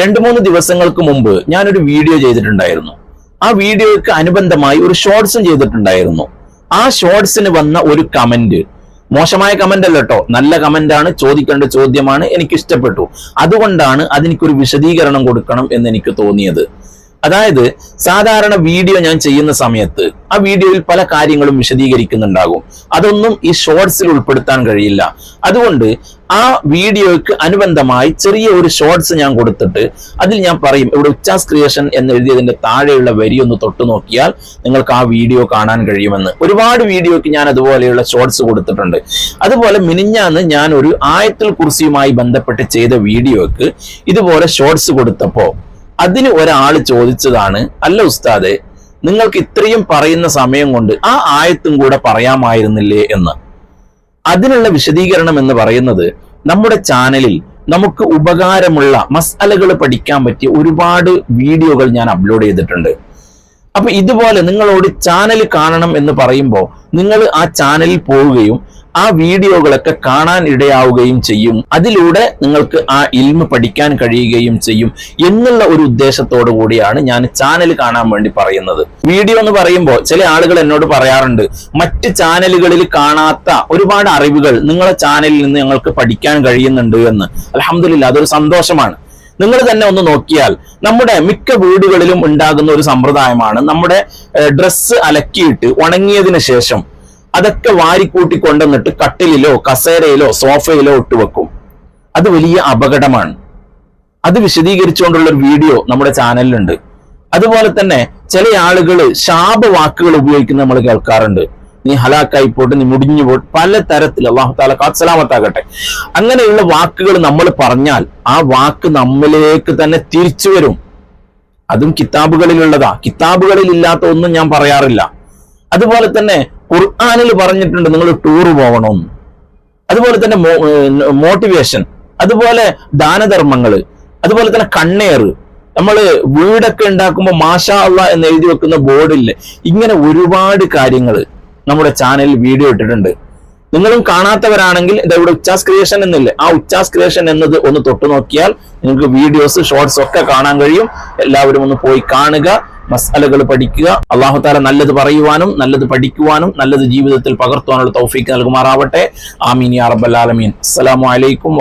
രണ്ട് മൂന്ന് ദിവസങ്ങൾക്ക് മുമ്പ് ഞാനൊരു വീഡിയോ ചെയ്തിട്ടുണ്ടായിരുന്നു. ആ വീഡിയോയ്ക്ക് അനുബന്ധമായി ഒരു ഷോർട്സും ചെയ്തിട്ടുണ്ടായിരുന്നു. ആ ഷോർട്സിന് വന്ന ഒരു കമന്റ് മോശമായ കമന്റ് അല്ല കേട്ടോ നല്ല കമന്റ് ആണ് ചോദിക്കേണ്ട ചോദ്യമാണ് എനിക്ക് ഇഷ്ടപ്പെട്ടു അതുകൊണ്ടാണ് അതിനൊരു വിശദീകരണം കൊടുക്കണം എന്ന് എനിക്ക് തോന്നിയത്. അതായത് സാധാരണ വീഡിയോ ഞാൻ ചെയ്യുന്ന സമയത്ത് ആ വീഡിയോയിൽ പല കാര്യങ്ങളും വിശദീകരിക്കുന്നുണ്ടാകും. അതൊന്നും ഈ ഷോർട്സിൽ ഉൾപ്പെടുത്താൻ കഴിയില്ല. അതുകൊണ്ട് ആ വീഡിയോയ്ക്ക് അനുബന്ധമായി ചെറിയ ഒരു ഷോർട്സ് ഞാൻ കൊടുത്തിട്ട് അതിൽ ഞാൻ പറയും ഇവിടെ ഉച്ചാസ് ക്രിയേഷൻ എന്ന് എഴുതിയതിന്റെ താഴെയുള്ള വരി ഒന്ന് തൊട്ടു നോക്കിയാൽ നിങ്ങൾക്ക് ആ വീഡിയോ കാണാൻ കഴിയുമെന്ന്. ഒരുപാട് വീഡിയോയ്ക്ക് ഞാൻ അതുപോലെയുള്ള ഷോർട്സ് കൊടുത്തിട്ടുണ്ട്. അതുപോലെ മിനിഞ്ഞാന്ന് ഞാൻ ഒരു ആയത്തിൽ കുർസിയുമായി ബന്ധപ്പെട്ട് ചെയ്ത വീഡിയോയ്ക്ക് ഇതുപോലെ ഷോർട്സ് കൊടുത്തപ്പോ അതിന് ഒരാൾ ചോദിച്ചതാണ് അല്ല ഉസ്താദെ നിങ്ങൾക്ക് ഇത്രയും പറയുന്ന സമയം കൊണ്ട് ആ ആയത്തും കൂടെ പറയാമായിരുന്നില്ലേ എന്ന്. അതിനുള്ള വിശദീകരണം എന്ന് പറയുന്നത് നമ്മുടെ ചാനലിൽ നമുക്ക് ഉപകാരമുള്ള മസാലകൾ പഠിക്കാൻ പറ്റിയ ഒരുപാട് വീഡിയോകൾ ഞാൻ അപ്ലോഡ് ചെയ്തിട്ടുണ്ട്. അപ്പൊ ഇതുപോലെ നിങ്ങളോട് ചാനൽ കാണണം എന്ന് പറയുമ്പോൾ നിങ്ങൾ ആ ചാനലിൽ പോവുകയും ആ വീഡിയോകളൊക്കെ കാണാൻ ഇടയാവുകയും ചെയ്യും. അതിലൂടെ നിങ്ങൾക്ക് ആ ഇൽമ പഠിക്കാൻ കഴിയുകയും ചെയ്യും എന്നുള്ള ഒരു ഉദ്ദേശത്തോടു കൂടിയാണ് ഞാൻ ചാനൽ കാണാൻ വേണ്ടി പറയുന്നത്. വീഡിയോ എന്ന് പറയുമ്പോൾ ചില ആളുകൾ എന്നോട് പറയാറുണ്ട് മറ്റ് ചാനലുകളിൽ കാണാത്ത ഒരുപാട് അറിവുകൾ നിങ്ങളെ ചാനലിൽ നിന്ന് ഞങ്ങൾക്ക് പഠിക്കാൻ കഴിയുന്നുണ്ട് എന്ന്. അലഹമില്ല അതൊരു സന്തോഷമാണ്. നിങ്ങൾ തന്നെ ഒന്ന് നോക്കിയാൽ നമ്മുടെ മിക്ക വീടുകളിലും ഉണ്ടാകുന്ന ഒരു സമ്പ്രദായമാണ് നമ്മുടെ ഡ്രസ്സ് അലക്കിയിട്ട് ഉണങ്ങിയതിന് ശേഷം അതൊക്കെ വാരിക്കൂട്ടി കൊണ്ടുവന്നിട്ട് കട്ടിലിലോ കസേരയിലോ സോഫയിലോ ഇട്ട് വെക്കും. അത് വലിയ അപകടമാണ്. അത് വിശദീകരിച്ചുകൊണ്ടുള്ള ഒരു വീഡിയോ നമ്മുടെ ചാനലിലുണ്ട്. അതുപോലെ തന്നെ ചില ആളുകൾ ശാപവാക്കുകൾ ഉപയോഗിക്കുന്നത് നമ്മൾ കേൾക്കാറുണ്ട്. നീ ഹലാക്കായി പോട്ട് നീ മുടിഞ്ഞു പോട്ട് പല തരത്തിൽ അള്ളാഹു താല കാത്സലാമത്താകട്ടെ അങ്ങനെയുള്ള വാക്കുകൾ നമ്മൾ പറഞ്ഞാൽ ആ വാക്ക് നമ്മളിലേക്ക് തന്നെ തിരിച്ചു വരും. അതും കിതാബുകളിലുള്ളതാ. കിതാബുകളിൽ ഇല്ലാത്ത ഒന്നും ഞാൻ പറയാറില്ല. അതുപോലെ തന്നെ ഖുർആാനിൽ പറഞ്ഞിട്ടുണ്ട് നിങ്ങൾ ടൂർ പോകണം അതുപോലെ തന്നെ മോട്ടിവേഷൻ അതുപോലെ ദാനധർമ്മങ്ങൾ അതുപോലെ തന്നെ കണ്ണേറ്. നമ്മൾ വീടൊക്കെ ഉണ്ടാക്കുമ്പോൾ മാഷാ അള്ള എന്ന് എഴുതി വെക്കുന്ന ബോർഡില്ലേ ഇങ്ങനെ ഒരുപാട് കാര്യങ്ങൾ നമ്മുടെ ചാനലിൽ വീഡിയോ ഇട്ടിട്ടുണ്ട്. നിങ്ങളും കാണാത്തവരാണെങ്കിൽ ഇതാ ഇവിടെ ഉച്ചാസ് ക്രിയേഷൻ എന്നില്ലേ? ആ ഉച്ചാസ് ക്രിയേഷൻ എന്നത് ഒന്ന് തൊട്ടു നോക്കിയാൽ നിങ്ങൾക്ക് വീഡിയോസ് ഷോർട്സ് ഒക്കെ കാണാൻ കഴിയും. എല്ലാവരും ഒന്ന് പോയി കാണുക മസാലകൾ പഠിക്കുക. അള്ളാഹു താല നല്ലത് പറയുവാനും നല്ലത് പഠിക്കുവാനും നല്ലത് ജീവിതത്തിൽ പകർത്തുവാനുള്ള തൗഫീക്ക് നൽകുമാറാവട്ടെ. ആമീൻ യാ റബ്ബൽ ആലമീൻ. അസ്സലാമു അലൈക്കും